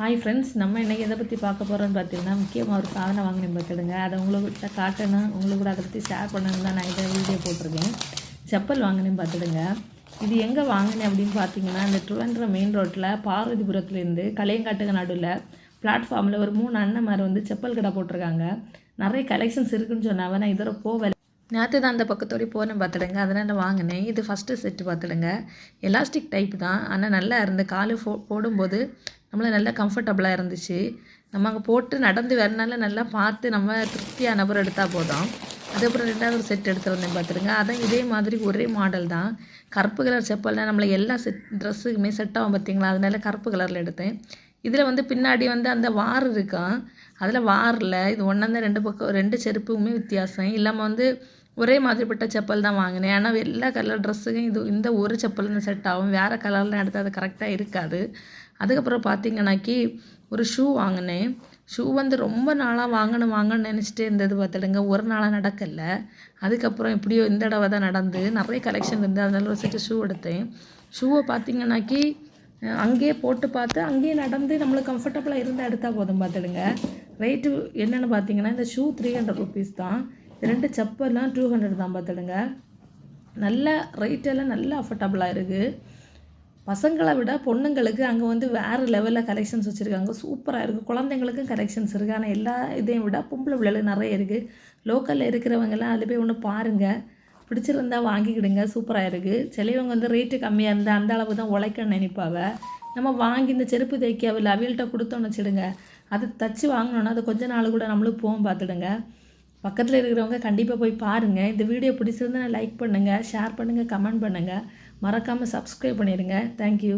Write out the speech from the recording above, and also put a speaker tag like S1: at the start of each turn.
S1: Hi friends நம்ம இன்றைக்கி எதை பற்றி பார்க்க போகிறோம்னு பார்த்தீங்கன்னா முக்கியமாக ஒரு சாதனை வாங்கினேன் பார்த்துடுங்க அதை உங்கள்கிட்ட காட்டணும். உங்களுக்கு கூட அதை பற்றி ஷேர் பண்ணணும் தான் நான் இதை வீடியோ போட்டிருக்கேன். செப்பல் வாங்கினேன் பார்த்துடுங்க. இது எங்கே வாங்கினேன் அப்படின்னு பார்த்தீங்கன்னா இந்த ட்ரிவாண்ட்ரம் மெயின் ரோட்டில் பார்வதிபுரத்துலேருந்து கலையங்காட்டுக்கு நடுவில் பிளாட்ஃபார்மில் ஒரு மூணு அண்ணன் மாதிரி வந்து செப்பல் கடை போட்டிருக்காங்க. நிறைய கலெக்ஷன்ஸ் இருக்குன்னு சொன்னாங்க நான் இதோட போவேன் நேற்று தான் அந்த பக்கத்தோடய போனேன் பார்த்துடுங்க. அதனால் வாங்கினேன். இது ஃபஸ்ட்டு செட்டு பார்த்துடுங்க. எலாஸ்டிக் டைப் தான். ஆனால் நல்லா இருந்து காலு ஃபோ போடும்போது நம்மளை நல்லா கம்ஃபர்டபுளாக இருந்துச்சு. நம்ம அங்கே போட்டு நடந்து வரனால நல்லா பார்த்து நம்ம திருப்தியாக நபர் எடுத்தால் போதும். அதுக்கப்புறம் ரெண்டாவது ஒரு செட் எடுத்துருந்தேன் பார்த்துருங்க அதான் இதே மாதிரி ஒரே மாடல் தான். கருப்பு கலர் செப்பல்லாம் நம்மளை எல்லா செட் ட்ரெஸ்ஸுக்குமே செட் ஆகும் பார்த்தீங்களா அதனால கருப்பு கலரில் எடுத்தேன். இதில் வந்து பின்னாடி வந்து அந்த வார் இருக்கும் அதில் வாரில் இது ஒன்றாந்தான் ரெண்டு பக்கம் ரெண்டு செருப்புமே வித்தியாசம். இல்லாமல் வந்து ஒரே மாதிரிப்பட்ட செப்பல் தான் வாங்கினேன். ஆனால் எல்லா கலர் ட்ரெஸ்ஸுக்கும் இது இந்த ஒரு செப்பல் தான் செட் ஆகும். வேறு கலர்லாம் எடுத்தால் அது கரெக்டாக இருக்காது. அதுக்கப்புறம் பார்த்திங்கனாக்கி ஒரு ஷூ வாங்கினேன். ஷூ வந்து ரொம்ப நாளாக வாங்கணும் வாங்கணும்னு நினச்சிட்டே இருந்தது பார்த்துடுங்க. ஒரு நாளாக நடக்கல. அதுக்கப்புறம் எப்படியோ இந்த தடவை தான் நடந்து நிறைய கலெக்ஷன் இருந்து அதனால ஒரு செட்டு ஷூ எடுத்தேன். ஷூவை பார்த்திங்கனாக்கி அங்கேயே போட்டு பார்த்து அங்கேயே நடந்து நம்மளுக்கு கம்ஃபர்டபுளாக இருந்தால் எடுத்தால் போதும் பார்த்துடுங்க. ரேட்டு என்னென்னு பார்த்தீங்கன்னா இந்த ஷூ த்ரீ ஹண்ட்ரட் ருபீஸ் தான். இது ரெண்டு செப்பல்லாம் டூ ஹண்ட்ரட் தான் பார்த்துடுங்க. நல்ல ரேட்டெல்லாம் நல்ல அஃபர்டபுளாக இருக்குது பசங்களை விட பொண்ணுங்களுக்கு அங்கே வந்து வேறு லெவலில் கலெக்ஷன்ஸ் வச்சுருக்காங்க. சூப்பராக இருக்குது குழந்தைங்களுக்கும் கலெக்ஷன்ஸ் இருக்குது ஆனால் எல்லா இதையும் விட பொம்பளை பிள்ளைகளுக்கு நிறைய இருக்குது லோக்கலில் இருக்கிறவங்கெல்லாம் அதில் போய் ஒன்று பாருங்கள் பிடிச்சிருந்தா வாங்கிக்கிடுங்க. சூப்பராக இருக்குது சிலவங்க வந்து ரேட்டு கம்மியாக இருந்தால் அந்த அளவு தான் உழைக்க நினைப்பாவ நம்ம வாங்கி இந்த செருப்பு தைக்கவில்லை அவியல்கிட்ட கொடுத்தோன்னு வச்சுடுங்க. அது தச்சு வாங்கினோன்னா அது கொஞ்ச நாள் கூட நம்மளும் போகும் பார்த்துடுங்க. பக்கத்தில் இருக்கிறவங்க கண்டிப்பாக போய் பாருங்கள் இந்த வீடியோ பிடிச்சிருந்தா லைக் பண்ணுங்கள் ஷேர் பண்ணுங்கள் கமெண்ட் பண்ணுங்கள் மறக்காமல் சப்ஸ்கிரைப் பண்ணிடுங்க தேங்க்யூ